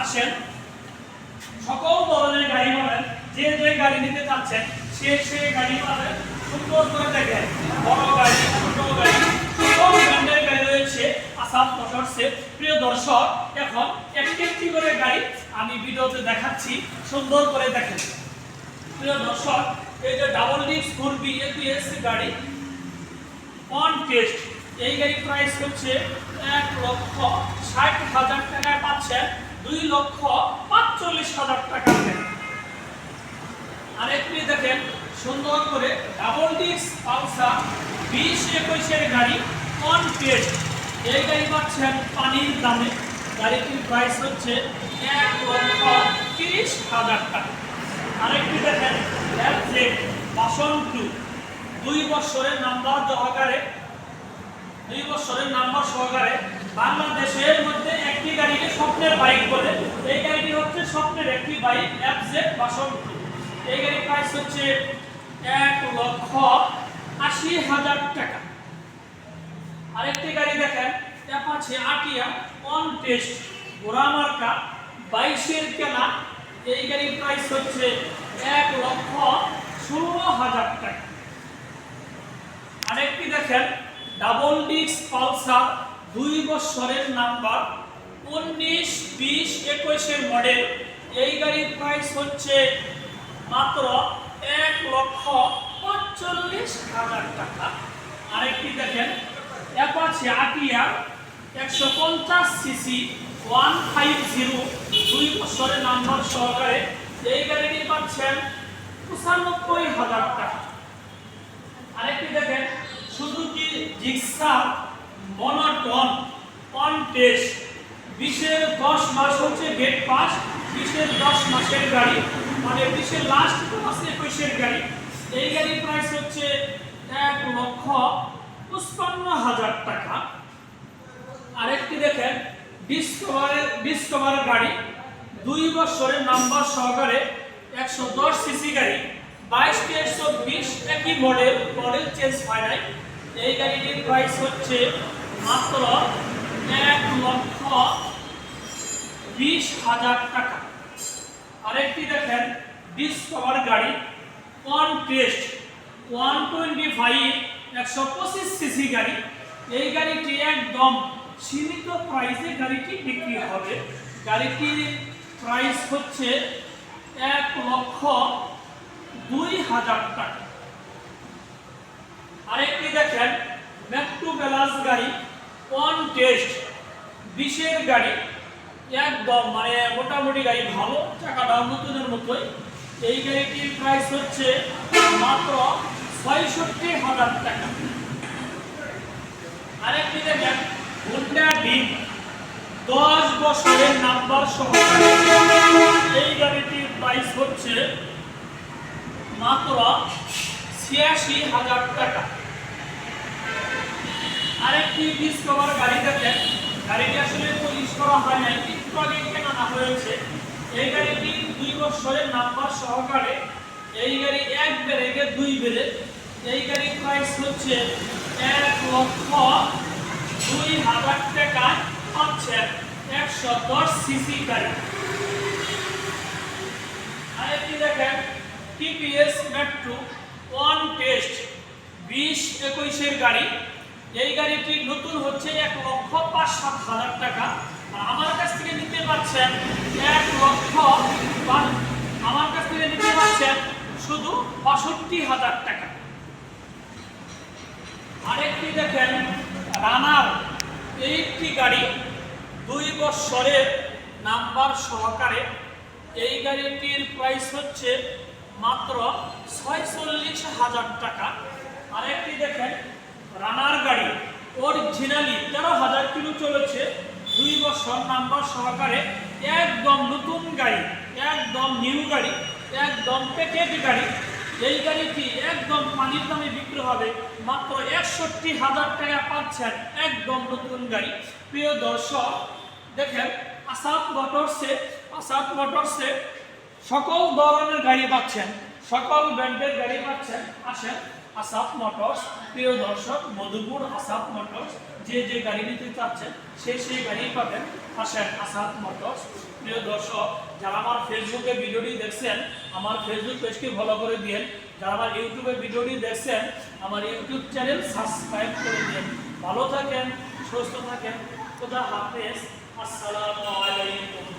আসেন। সকল ধরনের গাড়ি পাবেন যে যে গাড়ি নিতে চাচ্ছেন, সে সে গাড়ি পাবেন সুন্দর করে দেখেন, বড় গাড়ি, ছোট গাড়ি। আসাম মোটরসে প্রিয় দর্শক। এখন একটি করে গাড়ি আমি ভিডিওতে দেখাচ্ছি, সুন্দর করে দেখেন। প্রিয় দর্শক, এই যে double disc four B APS গাড়ি অন টেস্ট এই গাড়ির প্রাইস হচ্ছে এক লক্ষ ষাট হাজার টাকায় পাচ্ছেন, দুই লক্ষ পাঁচচল্লিশ হাজার টাকা। আরেকটি দেখেন, সুন্দর করে ডাবল ডিস্ক, পালসার, বিশ একুশের গাড়ি অন টেস্ট এই পাচ্ছেন পানির দামে। গাড়িটির প্রাইস হচ্ছে এক লক্ষ তিরিশ হাজার টাকা। আরেকটি দেখেন অ্যাপজেট বাসন টু দুই বছরের নাম্বার সহকারে, দুই বছরের নাম্বার সহকারে বাংলাদেশের মধ্যে একটি গাড়িকে স্বপ্নের বাইক বলে। এই গাড়িটি হচ্ছে স্বপ্নের একটি বাইক অ্যাপজেট বাসন টু এই গাড়ির প্রাইস হচ্ছে এক লক্ষ আশি হাজার টাকা। আরেকটি গাড়ি দেখেন অ্যাপাচি আটিয়া অন টেস্ট ঘোড়া মার্কা বাইশের কেনা এই গাড়ির প্রাইস হচ্ছে এক লক্ষ ষোলো হাজার টাকা। আরেকটি দেখেন ডাবল ডিস্ক পালসার দুই বছরের নাম্বার উনিশ, বিশ, একুশের মডেল এই গাড়ির প্রাইস হচ্ছে মাত্র এক লক্ষ পঁয়তাল্লিশ হাজার টাকা। আরেকটি দেখেন একশো পঞ্চাশ সিসি ওয়ান ফাইভ জিরো, দুই বছরের নাম্বার সহকারে এই গাড়িটি পাচ্ছেন পঁচানব্বই হাজার টাকা। আরেকটি দেখেন, Suzuki Gixxer monotone on test বিশের দশ মাস হচ্ছে গেট পাস দশ মাসের গাড়ি মানে বিশের লাস্ট মাস একুশের গাড়ি। এই গাড়ির প্রাইস হচ্ছে এক লক্ষ পঁচপান্ন হাজার টাকা। আরেকটি দেখেন ডিসকভারের ডিসকভার গাড়ি। দুই বছরের নাম্বার সহকারে একশো দশ সিসি গাড়ি। বাইশ একশো বিশ একই মডেল মডেল চেঞ্জ হয় নাই। এই গাড়িটির প্রাইস হচ্ছে মাত্র এক লক্ষ বিশ হাজার টাকা। আরেকটি দেখেন ডিসকভার গাড়ি one test one twenty five একশো পঁচিশ সিসি গাড়ি। এই গাড়িটি একদম সীমিত প্রাইসে গাড়িটি বিক্রি হবে। গাড়িটির প্রাইস হচ্ছে এক লক্ষ দুই হাজার টাকা। আরেকটি দেখেন ম্যাকটু বেলাস গাড়ি ওয়ান টেস্ট বিশের গাড়ি। একদম মানে মোটামুটি গাড়ি ভালো চাকাটাও নতুনের মতোই। এই গাড়িটির প্রাইস হচ্ছে মাত্র ছয়ষট্টি হাজার টাকা। আরেকটি দেখেন, হুন্ডা ডিপ দশ বছরের নাম্বার সহকারে। এই গাড়িটির প্রাইস হচ্ছে মাত্র ছিয়াশি হাজার টাকা। আরেকটি ডিসকভার গাড়ি দেখেন, গাড়িটি আসলে পলিশ করা হয় নাই, একটু আগে কেনানো হয়েছে। এই গাড়িটি দুই বছরের নাম্বার সহকারে, এই গাড়ি এক ব্রেকে, দুই বেড়ে এই গাড়ির প্রাইস হচ্ছে, এক লক্ষ দুই হাজার টাকা পাচ্ছেন, একশো দশ সিসি গাড়ি আরেকটি দেখেন টিপিএস মেট্রো ওয়ান টেস্ট বিশ একুশের গাড়ি। এই গাড়িটি নতুন হচ্ছে এক লক্ষ পাঁচ সাত হাজার টাকা। আর আমার কাছ থেকে নিতে পারছেন এক লক্ষ আমার কাছ থেকে নিতে পারছেন শুধু বাষট্টি হাজার টাকা। আরেকটি দেখেন, রানার এইটি গাড়ি দুই বছরের নাম্বার সহকারে। এই গাড়িটির প্রাইস হচ্ছে মাত্র ছয়চল্লিশ হাজার টাকা। আরেকটি দেখেন, রানার গাড়ি অরিজিনালি তেরো হাজার কিলো চলেছে, দুই বছর নাম্বার সহকারে। একদম নতুন গাড়ি, একদম নিউ গাড়ি, একদম প্যাকেজ গাড়ি। এই গাড়িটি একদম পানির দামে বিক্রি হবে, মাত্র একষট্টি হাজার টাকা পাচ্ছেন একদম নতুন গাড়ি। প্রিয় দর্শক, দেখেন, আসাদ মোটরসে আসাদ মোটরসে সকল ধরনের গাড়ি পাচ্ছেন, সকল ব্র্যান্ডের গাড়ি পাচ্ছেন। আসেন। আসাদ মোটরস, প্রিয় দর্শক, মধুপুর আসাদ মোটরস, যে যে গাড়ি নিতে চাচ্ছেন, সে সেই গাড়ি পাবেন আসেন আসাদ মোটরস। প্রিয় দর্শক, যারা আমার ফেসবুকে ভিডিওটি দেখছেন, আমার ফেসবুক পেজকে ফলো করে দিন যারা আমার ইউটিউবে ভিডিওটি দেখছেন, আমার ইউটিউব চ্যানেল সাবস্ক্রাইব করে দিন ভালো থাকেন, সুস্থ থাকেন। খোদা হাফেজ। আসসালামু আলাইকুম।